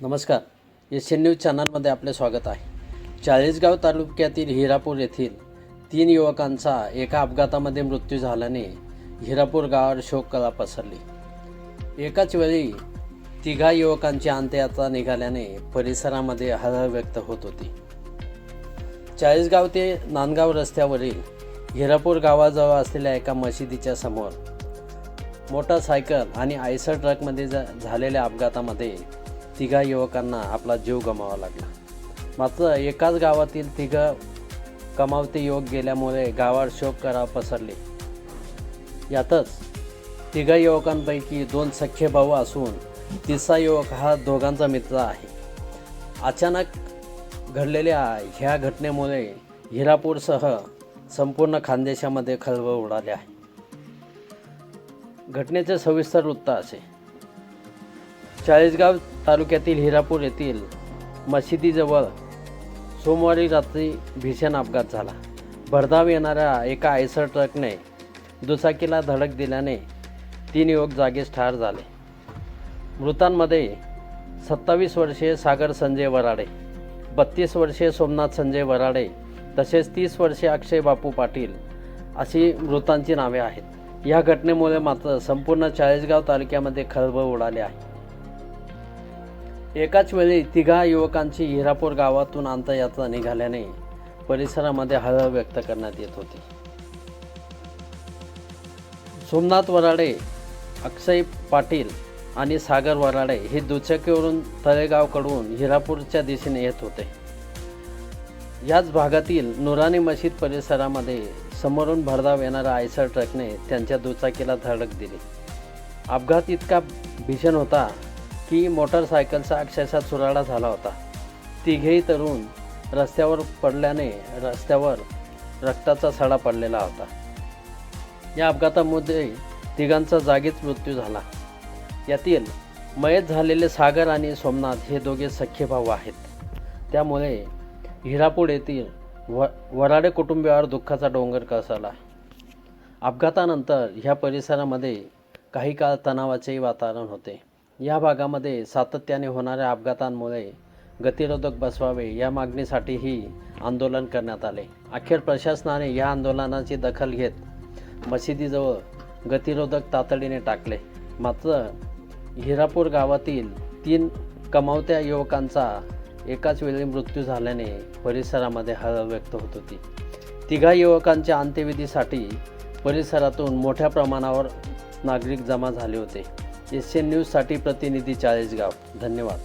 नमस्कार. S N news चॅनलमध्ये आपले स्वागत आहे. चाळीसगाव तालुक्यातील हिरापूर येथील तीन युवकांचा एका अपघातामध्ये मृत्यू झाल्याने हिरापूर गावावर शोककळा पसरली. एकाच वेळी तिघा युवकांची अंत्ययात्रा निघाल्याने परिसरामध्ये हळहळ व्यक्त होत होती. चाळीसगाव ते नांदगाव रस्त्यावरील हिरापूर गावाजवळ असलेल्या एका मशिदीच्या समोर मोटारसायकल आणि आयसर ट्रकमध्ये झालेल्या अपघातामध्ये तिघा युवकांना आपला जीव गमावा लागला. मात्र एकाच गावातील तिघं कमावते युवक गेल्यामुळे गावावर शोक करा पसरले. यातच तिघा युवकांपैकी दोन सख्खे भाऊ असून तिसरा युवक हा दोघांचा मित्र आहे. अचानक घडलेल्या ह्या घटनेमुळे हिरापूरसह संपूर्ण खानदेशामध्ये खळबळ उडाले आहे. घटनेचे सविस्तर वृत्त असे. चाळीसगाव तालुक्यातील हिरापूर येथील मशिदीजवळ सोमवारी रात्री भीषण अपघात झाला. भरधाव येणाऱ्या एका आयसर ट्रकने दुचाकीला धडक दिल्याने तीन युवक जागीच ठार झाले. मृतांमध्ये सत्तावीस वर्षीय सागर संजय वराडे बत्तीस वर्षीय सोमनाथ संजय वराडे तसेच तीस वर्षीय अक्षय बापू पाटील अशी मृतांची नावे आहेत. या घटनेमुळे मात्र संपूर्ण चाळीसगाव तालुक्यामध्ये खळबळ उडाली आहे. एकाच वेळी तिघा युवकांची हिरापूर गावातून अंतयात्रा निघाल्याने परिसरामध्ये हळहळ व्यक्त करण्यात येत होती. सोमनाथ वराडे अक्षय पाटील आणि सागर वराडे हे दुचाकीवरून तळेगावकडून हिरापूरच्या दिशेने येत होते. याच भागातील नुरानी मशीद परिसरामध्ये समोरून भरधाव येणाऱ्या आयसर ट्रकने त्यांच्या दुचाकीला धडक दिली. अपघात इतका भीषण होता की मोटरसायकलचा अक्षरशः चुराडा झाला होता. तिघेही तरुण रस्त्यावर पडल्याने रस्त्यावर रक्ताचा सडा पडलेला होता. या अपघातामध्ये तिघांचा जागीच मृत्यू झाला. यातील मयत झालेले सागर आणि सोमनाथ हे दोघे सख्खे भाऊ आहेत. त्यामुळे हिरापूर येथील व वराडे कुटुंबियावर दुःखाचा डोंगर कोसळला. अपघातानंतर ह्या परिसरामध्ये काही काळ तणावाचेही वातावरण होते. या भागामध्ये सातत्याने होणाऱ्या अपघातांमुळे गतिरोधक बसवावे या मागणीसाठीही आंदोलन करण्यात आले. अखेर प्रशासनाने या आंदोलनाची दखल घेत मशिदीजवळ गतिरोधक तातडीने टाकले. मात्र हिरापूर गावातील तीन कमावत्या युवकांचा एकाच वेळी मृत्यू झाल्याने परिसरामध्ये हळहळ व्यक्त होत होती. तिघा युवकांच्या अंत्यविधीसाठी परिसरातून मोठ्या प्रमाणावर नागरिक जमा झाले होते. एशियन न्यूजसाठी प्रतिनिधी चाळीसगाव. धन्यवाद.